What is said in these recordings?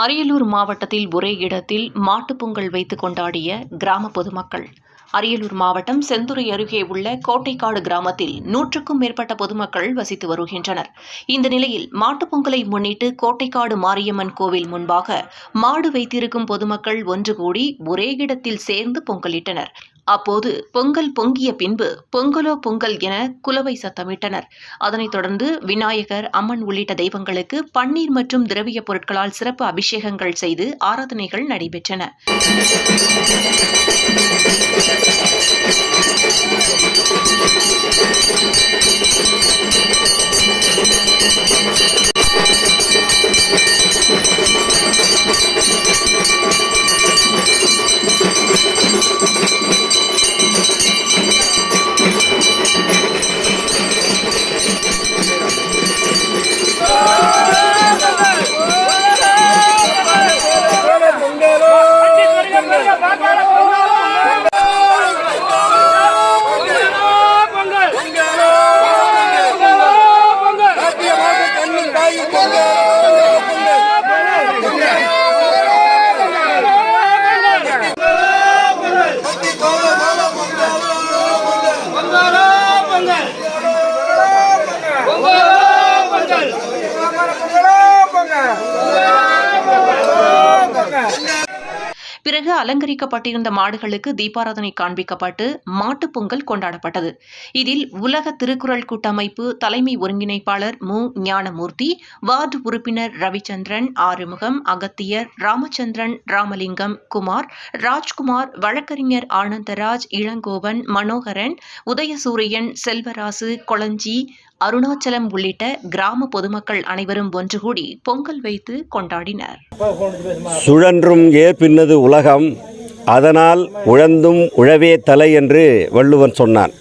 அரியலூர் மாவட்டத்தில் ஒரே இடத்தில் மாட்டுப் பொங்கல் வைத்து கொண்டாடிய கிராம பொதுமக்கள். அரியலூர் மாவட்டம் செந்துறை அருகே உள்ள கோட்டைக்காடு கிராமத்தில் நூற்றுக்கும் மேற்பட்ட பொதுமக்கள் வசித்து வருகின்றனர். இந்த நிலையில் மாட்டுப்பொங்கலை முன்னிட்டு கோட்டைக்காடு மாரியம்மன் கோவில் முன்பாக மாடு வைத்திருக்கும் பொதுமக்கள் ஒன்று கூடி ஒரே இடத்தில் சேர்ந்து பொங்கலிட்டனர். அப்போது பொங்கல் பொங்கிய பின்பு பொங்கலோ பொங்கல் என குலவை சத்தமிட்டனர். அதனைத் தொடர்ந்து விநாயகர் அம்மன் உள்ளிட்ட தெய்வங்களுக்கு பன்னீர் மற்றும் திரவிய பொருட்களால் சிறப்பு அபிஷேகங்கள் செய்து ஆராதனைகள் நடைபெற்றன. பிறகு அலங்கரிக்கப்பட்டிருந்த மாடுகளுக்கு தீபாராதனை காண்பிக்கப்பட்டு மாட்டுப் பொங்கல் கொண்டாடப்பட்டது. இதில் உலக திருக்குறள் கூட்டமைப்பு தலைமை ஒருங்கிணைப்பாளர் மு. ஞானமூர்த்தி வார்டு உறுப்பினர் ரவிச்சந்திரன் ஆறுமுகம் அகத்தியர் ராமச்சந்திரன் ராமலிங்கம் குமார் ராஜ்குமார் வழக்கறிஞர் ஆனந்தராஜ் இளங்கோவன் மனோகரன் உதயசூரியன் செல்வராசு கொளஞ்சி அருணாச்சலம் உள்ளிட்ட கிராம பொதுமக்கள் அனைவரும் ஒன்று கூடி பொங்கல் வைத்து கொண்டாடினர். சுழன்றும் ஏற்பின்னது உலகம் அதனால் உழந்தும் உழவே தலை என்று வள்ளுவன் சொன்னான்.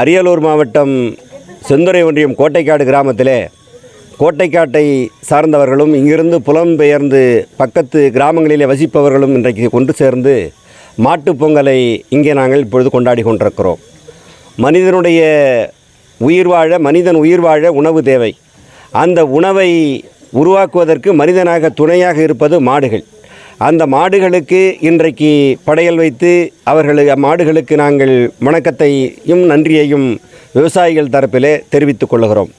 அரியலூர் மாவட்டம் செந்துறை ஒன்றியம் கோட்டைக்காடு கிராமத்திலே கோட்டைக்காட்டை சார்ந்தவர்களும் இங்கிருந்து புலம்பெயர்ந்து பக்கத்து கிராமங்களிலே வசிப்பவர்களும் இன்றைக்கு கொண்டு சேர்ந்து மாட்டுப் பொங்கலை இங்கே நாங்கள் இப்பொழுது கொண்டாடி கொண்டிருக்கிறோம். மனிதனுடைய உயிர் வாழ மனிதன் உயிர் வாழ உணவு தேவை. அந்த உணவை உருவாக்குவதற்கு மனிதனாக துணையாக இருப்பது மாடுகள். அந்த மாடுகளுக்கு இன்றைக்கு படையல் வைத்து அவர்களு மாடுகளுக்கு நாங்கள் வணக்கத்தையும் நன்றியையும் விவசாயிகள் தரப்பிலே தெரிவித்துக் கொள்கிறோம்.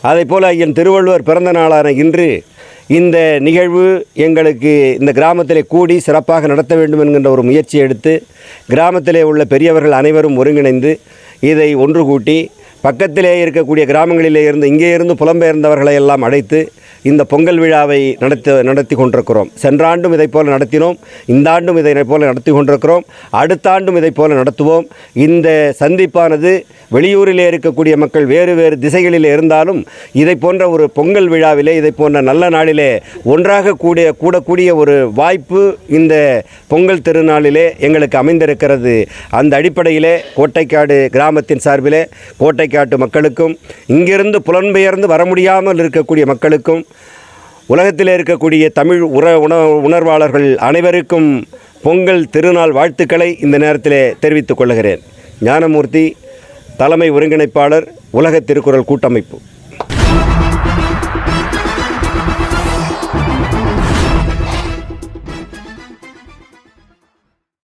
அதேபோல் என் திருவள்ளுவர் பிறந்த நாளான இன்று இந்த நிகழ்வு எங்களுக்கு இந்த கிராமத்திலே கூடி சிறப்பாக நடத்த வேண்டும் என்கின்ற ஒரு முயற்சி எடுத்து கிராமத்திலே உள்ள பெரியவர்கள் அனைவரும் ஒருங்கிணைந்து இதை ஒன்று கூட்டி பக்கத்திலே இருக்கக்கூடிய கிராமங்களிலே இருந்து இங்கே இருந்து புலம்பெயர்ந்தவர்களை எல்லாம் அழைத்து இந்த பொங்கல் விழாவை நடத்த நடத்தி கொண்டிருக்கிறோம். சென்ற ஆண்டும் இதைப் நடத்தினோம். இந்த ஆண்டும் இதை போல் நடத்தி கொண்டிருக்கிறோம். அடுத்த ஆண்டும் இதை போல் நடத்துவோம். இந்த சந்திப்பானது வெளியூரிலே இருக்கக்கூடிய மக்கள் வேறு வேறு திசைகளில் இருந்தாலும் இதை போன்ற ஒரு பொங்கல் விழாவிலே இதை போன்ற நல்ல நாளிலே ஒன்றாக கூடிய கூடக்கூடிய ஒரு வாய்ப்பு இந்த பொங்கல் திருநாளிலே எங்களுக்கு அமைந்திருக்கிறது. அந்த அடிப்படையிலே கோட்டைக்காடு கிராமத்தின் சார்பிலே கோட்டை காரைக்காட்டு மக்களுக்கும் இங்கிருந்து புலம்பெயர்ந்து வர முடியாமல் இருக்கக்கூடிய மக்களுக்கும் உலகத்தில் இருக்கக்கூடிய தமிழ் உற உண உணர்வாளர்கள் அனைவருக்கும் பொங்கல் திருநாள் வாழ்த்துக்களை இந்த நேரத்திலே தெரிவித்துக் கொள்கிறேன். ஞானமூர்த்தி தலைமை ஒருங்கிணைப்பாளர் உலக திருக்குறள் கூட்டமைப்பு.